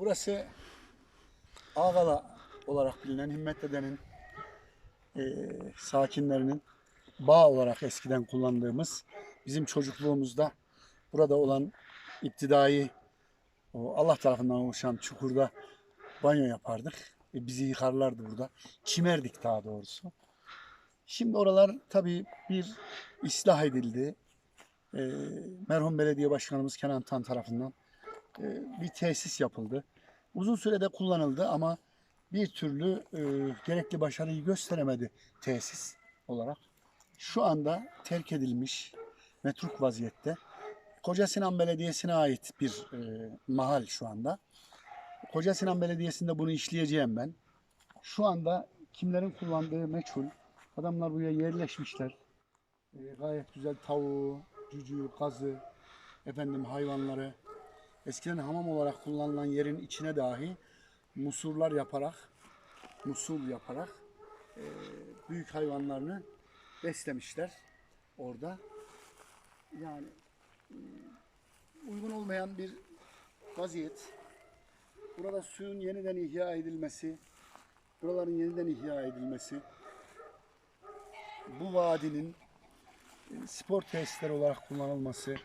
Burası Ağala olarak bilinen Himmetli'denin e, sakinlerinin bağ olarak eskiden kullandığımız bizim çocukluğumuzda burada olan iptidai o Allah tarafından oluşan çukurda banyo yapardık. E, bizi yıkarlardı burada. Çimerdik daha doğrusu. Şimdi oralar tabii bir ıslah edildi. E, merhum belediye başkanımız Kenan Tan tarafından e, bir tesis yapıldı. Uzun sürede kullanıldı ama bir türlü e, gerekli başarıyı gösteremedi tesis olarak. Şu anda terk edilmiş, metruk vaziyette. Koca Sinan Belediyesi'ne ait bir e, mahal şu anda. Koca Sinan Belediyesi'nde bunu işleyeceğim ben. Şu anda kimlerin kullandığı meçhul. Adamlar buraya yerleşmişler. E, gayet güzel tavuğu, cücüğü, kazı, efendim hayvanları. Eskiden hamam olarak kullanılan yerin içine dahi musurlar yaparak, musul yaparak e, büyük hayvanlarını beslemişler orada. Yani e, uygun olmayan bir vaziyet. Burada suyun yeniden ihya edilmesi, buraların yeniden ihya edilmesi, bu vadinin e, spor tesisleri olarak kullanılması,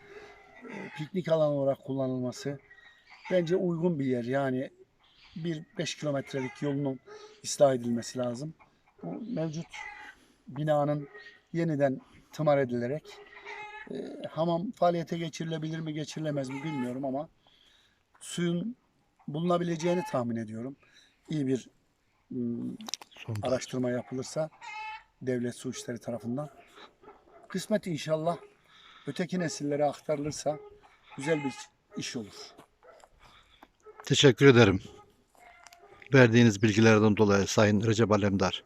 piknik alanı olarak kullanılması bence uygun bir yer. Yani bir 5 kilometrelik yolunun ıslah edilmesi lazım. Bu mevcut binanın yeniden tımar edilerek e, hamam faaliyete geçirilebilir mi geçirilemez mi bilmiyorum ama suyun bulunabileceğini tahmin ediyorum. İyi bir ım, araştırma yapılırsa devlet su işleri tarafından. Kısmet inşallah öteki nesillere aktarılırsa güzel bir iş olur. Teşekkür ederim. Verdiğiniz bilgilerden dolayı Sayın Recep Alemdar.